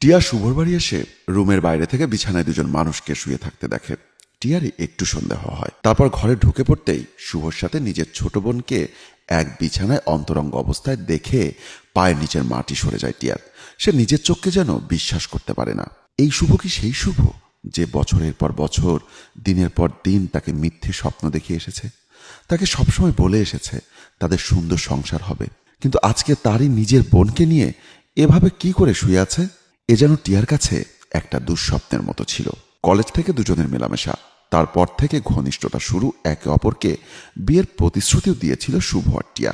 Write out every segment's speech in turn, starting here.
টিয়া শুভর বাড়ি এসে রুমের বাইরে থেকে বিছানায় দুজন মানুষকে শুয়ে থাকতে দেখে। টিয়ারই একটু সন্দেহ হয়। তারপর ঘরে ঢুকে পড়তেই শুভর সাথে নিজের ছোট বোনকে এক বিছানায় অন্তরঙ্গ অবস্থায় দেখে পায়ের নিচের মাটি সরে যায় টিয়ার। সে নিজের চোখকে যেন বিশ্বাস করতে পারে না। এই শুভ কি সেই শুভ যে বছরের পর বছর, দিনের পর দিন তাকে মিথ্যে স্বপ্ন দেখে এসেছে? তাকে সবসময় বলে এসেছে তাদের সুন্দর সংসার হবে। কিন্তু আজকে তারই নিজের বোনকে নিয়ে এভাবে কি করে শুয়ে আছে? এ যেন টিয়ার কাছে একটা দুঃস্বপ্নের মতো ছিল। কলেজ থেকে দুজনের মেলামেশা। তারপর থেকে ঘনিষ্ঠতা শুরু একে অপরকে বিয়ের প্রতিশ্রুতিও দিয়েছিল শুভ টিয়া।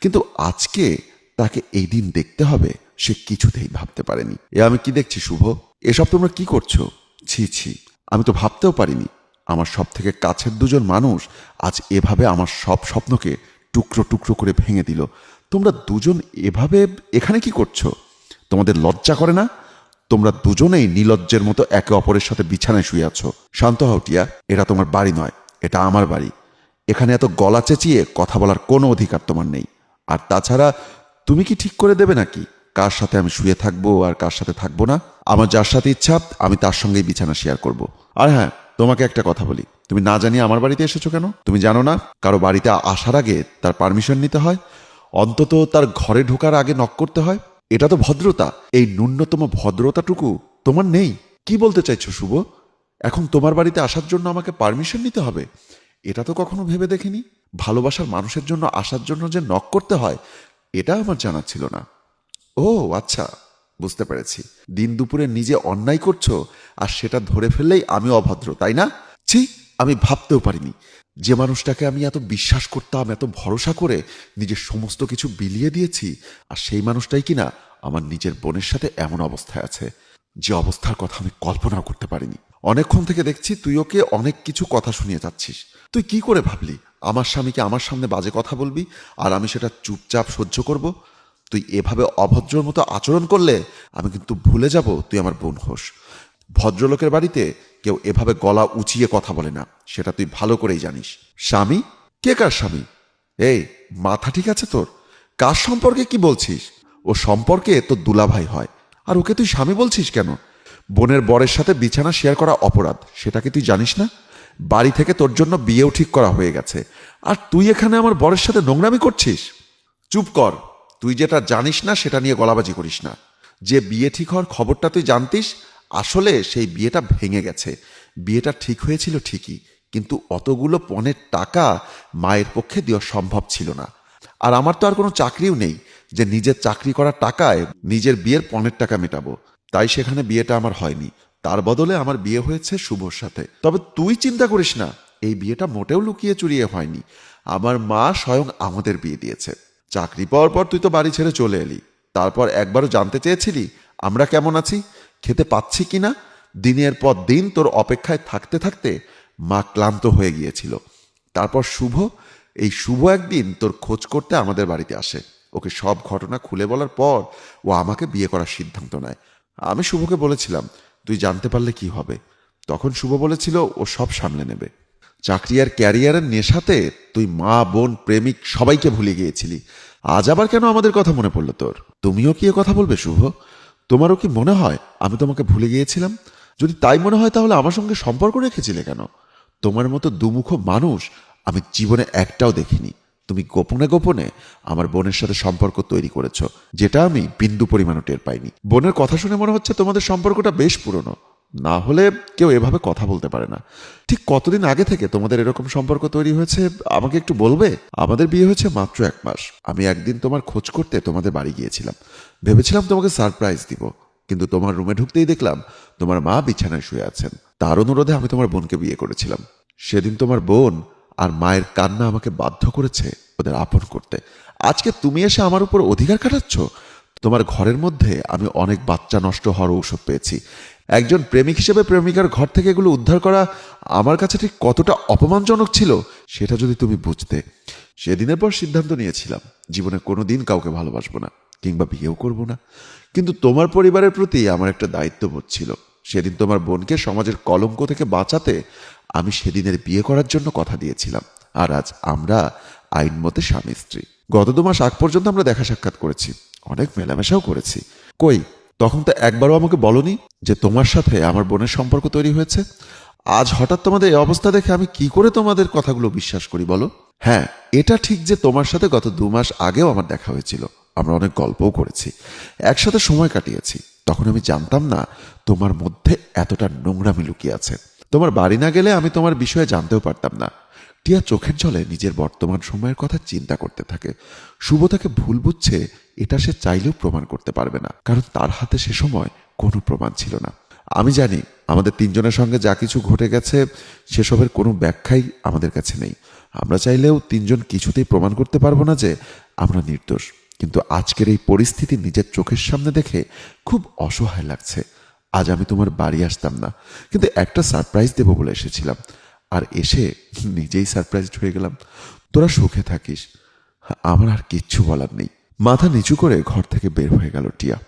কিন্তু আজকে তাকে এই দিন দেখতে হবে, সে কিছুতেই ভাবতে পারেনি। এ আমি কি দেখছি শুভ? এসব তোমরা কি করছ? ছি ছি, আমি তো ভাবতেও পারিনি। আমার সব থেকে কাছের দুজন মানুষ আজ এভাবে আমার সব স্বপ্নকে টুকরো টুকরো করে ভেঙে দিল। তোমরা দুজন এভাবে এখানে কি করছ? তোমাদের লজ্জা করে না? তোমরা দুজনেই নীলজ্জের মতো একে অপরের সাথে বিছানায় শুয়ে আছো। শান্ত হাউটিয়া এটা তোমার বাড়ি নয়, এটা আমার বাড়ি। এখানে এত গলা চেঁচিয়ে কথা বলার কোনো অধিকার তোমার নেই। আর তাছাড়া, তুমি কি ঠিক করে দেবে নাকি? কার সাথে আমি শুয়ে থাকব আর কার সাথে থাকব না? আমার যার সাথে ইচ্ছা, আমি তার সঙ্গেই বিছানা শেয়ার করব। আর হ্যাঁ তোমাকে একটা কথা বলি। তুমি না জানিয়ে আমার বাড়িতে এসেছ কেন? তুমি জানো না, কারও বাড়িতে আসার আগে তার পারমিশন নিতে হয়? অন্তত তার ঘরে ঢোকার আগে নক করতে হয়? এটা তো ভদ্রতা। এই ন্যূনতম ভদ্রতাটুকু তোমার নেই। কি বলতে চাইছো, শুভ? এখন তোমার বাড়িতে আসার জন্য আমাকে পারমিশন নিতে হবে? এটা তো কখনো ভেবে দেখিনি। ভালোবাসার মানুষের জন্য আসার জন্য যে নক করতে হয়, এটা আমার জানা ছিল না। ও আচ্ছা বুঝতে পেরেছি। দিন দুপুরে নিজে অন্যায় করছ, আর সেটা ধরে ফেললেই আমি অভদ্র, তাই না? ছি! আমি ভাবতেও পারিনি। যে মানুষটাকে আমি এত বিশ্বাস করতাম, এত ভরসা করে নিজের সমস্ত কিছু বিলিয়ে দিয়েছি, আর সেই মানুষটাই কিনা আমার নিজের বোনের সাথে এমন অবস্থায় আছে, যে অবস্থার কথা আমি কল্পনাও করতে পারিনি। অনেকক্ষণ থেকে দেখছি তুই ওকে অনেক কিছু কথা শুনিয়ে যাচ্ছিস। তুই কি করে ভাবলি? আমার স্বামীকে আমার সামনে বাজে কথা বলবি? আর আমি সেটা চুপচাপ সহ্য করব? তুই এভাবে অভদ্রর মতো আচরণ করলে আমি কিন্তু ভুলে যাব তুই আমার বোন হোস। ভদ্রলোকের বাড়িতে কেউ এভাবে গলা উঁচিয়ে কথা বলে না, সেটা তুই ভালো করেই জানিস। স্বামী? কে কার স্বামী? এই, মাথা ঠিক আছে তোর? কার সম্পর্কে কি বলছিস? ও সম্পর্কে তোর দুলাভাই হয়। আর ওকে তুই স্বামী বলছিস কেন? বোনের বরের সাথে বিছানা শেয়ার করা অপরাধ সেটাকে তুই জানিস না? বাড়ি থেকে তোর জন্য বিয়েও ঠিক করা হয়ে গেছে। আর তুই এখানে আমার বরের সাথে নোংরামি করছিস? চুপ কর। তুই যেটা জানিস না, সেটা নিয়ে গলাবাজি করিস না। যে বিয়ে ঠিক হওয়ার খবরটা তুই জানতিস আসলে সেই বিয়েটা ভেঙে গেছে। বিয়েটা ঠিক হয়েছিল ঠিকই, কিন্তু অতগুলো পণের টাকা মায়ের পক্ষে দেওয়া সম্ভব ছিল না। আর আমার তো আর কোনো চাকরিও নেই যে নিজের চাকরি করার টাকায় নিজের বিয়ের পণের টাকা মেটাবো। তাই সেখানে বিয়েটা আমার হয়নি। তার বদলে আমার বিয়ে হয়েছে শুভর সাথে। তবে তুই চিন্তা করিস না, এই বিয়েটা মোটেও লুকিয়ে চুরিয়ে হয়নি। আমার মা স্বয়ং আমাদের বিয়ে দিয়েছে। চাকরি পাওয়ার পর তুই তো বাড়ি ছেড়ে চলে এলি। তারপর একবারও জানতে চেয়েছিলি, আমরা কেমন আছি? খেতে পাচ্ছি কিনা? দিনের পর দিন তোর অপেক্ষায় থাকতে থাকতে মা ক্লান্ত হয়ে গিয়েছিল। তারপর শুভ, এই শুভ একদিন তোর খোঁজ করতে আমাদের বাড়িতে আসে। ওকে সব ঘটনা খুলে বলার পর ও আমাকে বিয়ে করার সিদ্ধান্ত নেয়। আমি শুভকে বলেছিলাম, তুই জানতে পারলে কি হবে? তখন শুভ বলেছিল, ও সব সামলে নেবে। চাকরি আর ক্যারিয়ারের নেশাতে তুই মা, বোন, প্রেমিক সবাইকে ভুলে গিয়েছিলি। আজ আবার কেন আমাদের কথা মনে পড়ল তোর? তুমিও কি কথা বলবে শুভ? তোমারও কি মনে হয় আমি তোমাকে ভুলে গিয়েছিলাম? যদি তাই মনে হয় তাহলে আমার সঙ্গে সম্পর্ক রেখেছিলে কেন? তোমার মতো দুমুখ মানুষ আমি জীবনে একটাও দেখিনি। তুমি গোপনে গোপনে আমার বোনের সাথে সম্পর্ক তৈরি করেছ, যেটা আমি বিন্দু পরিমাণও টের পাইনি। বোনের কথা শুনে মনে হচ্ছে তোমাদের সম্পর্কটা বেশ পুরনো। না হলে কেউ এভাবে কথা বলতে পারে না। ঠিক কতদিন আগে থেকে তোমাদের এরকম সম্পর্ক তৈরি হয়েছে, আমাকে একটু বলবে? আমাদের বিয়ে হয়েছে মাত্র এক মাস। আমি একদিন তোমার খোঁজ করতে তোমাদের বাড়ি গিয়েছিলাম। ভেবেছিলাম তোমাকে সারপ্রাইজ দিব, কিন্তু তোমার রুমে ঢুকতেই দেখলাম তোমার মা বিছানায় শুয়ে আছেন। তার অনুরোধে আমি তোমার বোনকে বিয়ে করেছিলাম। সেদিন তোমার বোন আর মায়ের কান্না আমাকে বাধ্য করেছে ওদের আপন করতে। আজকে তুমি এসে আমার উপর অধিকার খাটাচ্ছ তোমার ঘরের মধ্যে আমি অনেক বাচ্চা নষ্ট হওয়ার ঔষধ পেয়েছি। একজন প্রেমিক হিসেবে প্রেমিকার ঘর থেকে এগুলো উদ্ধার করা আমার কাছে ঠিক কতটা অপমানজনক ছিল, সেটা যদি তুমি বুঝতে। সেদিনের পর সিদ্ধান্ত নিয়েছিলাম, জীবনে কোনো দিন কাউকে ভালোবাসবো না, কিংবা বিয়েও করব না। কিন্তু তোমার পরিবারের প্রতি আমার একটা দায়িত্ববোধ ছিল। সেদিন তোমার বোনকে সমাজের কলঙ্ক থেকে বাঁচাতে আমি সেদিনের বিয়ে করার জন্য কথা দিয়েছিলাম। আর আজ আমরা আইন মতে স্বামী স্ত্রী গত দু মাস আগ পর্যন্ত আমরা দেখা সাক্ষাৎ করেছি, অনেক মেলামেশাও করেছি। কই তখন তো একবারও আমাকে বলনি যে তোমার সাথে আমার বোনের সম্পর্ক তৈরি হয়েছে। আজ হঠাৎ তোমাদের এই অবস্থা দেখে আমি কি করে তোমাদের কথাগুলো বিশ্বাস করি বলো? হ্যাঁ এটা ঠিক যে তোমার সাথে গত দু মাস আগেও আমার দেখা হয়েছিল। আমরা অনেক গল্পও করেছি। একসাথে সময় কাটিয়েছি। তখন আমি জানতাম না তোমার মধ্যে এতটা নোংরামি লুকিয়ে আছে। তোমার বাড়ি না গেলে আমি তোমার বিষয়ে জানতেও পারতাম না। টিয়া চোখের জলে নিজের বর্তমান সময়ের কথা চিন্তা করতে থাকে। শুভ তাকে ভুল বুঝছে, এটা সে চাইলেও প্রমাণ করতে পারবে না, কারণ তার হাতে সে সময় কোনো প্রমাণ ছিল না। আমি জানি, আমাদের তিনজনের সঙ্গে যা কিছু ঘটে গেছে, সেসবের কোনো ব্যাখ্যাই আমাদের কাছে নেই। আমরা চাইলেও তিনজন কিছুতেই প্রমাণ করতে পারব না যে আমরা নির্দোষ। কিন্তু আজকের এই পরিস্থিতি নিজের চোখের সামনে দেখে খুব অসহায় লাগছে। আজ আমি তোমার বাড়ি আসতাম না, কিন্তু একটা সারপ্রাইজ দেবো বলে এসেছিলাম। আর এসে নিজেই সারপ্রাইজড হয়ে গেলাম। তোরা সুখে থাকিস। আমার আর কিচ্ছু বলার নেই। মাথা নিচু করে ঘর থেকে বের হয়ে গেল টিয়া।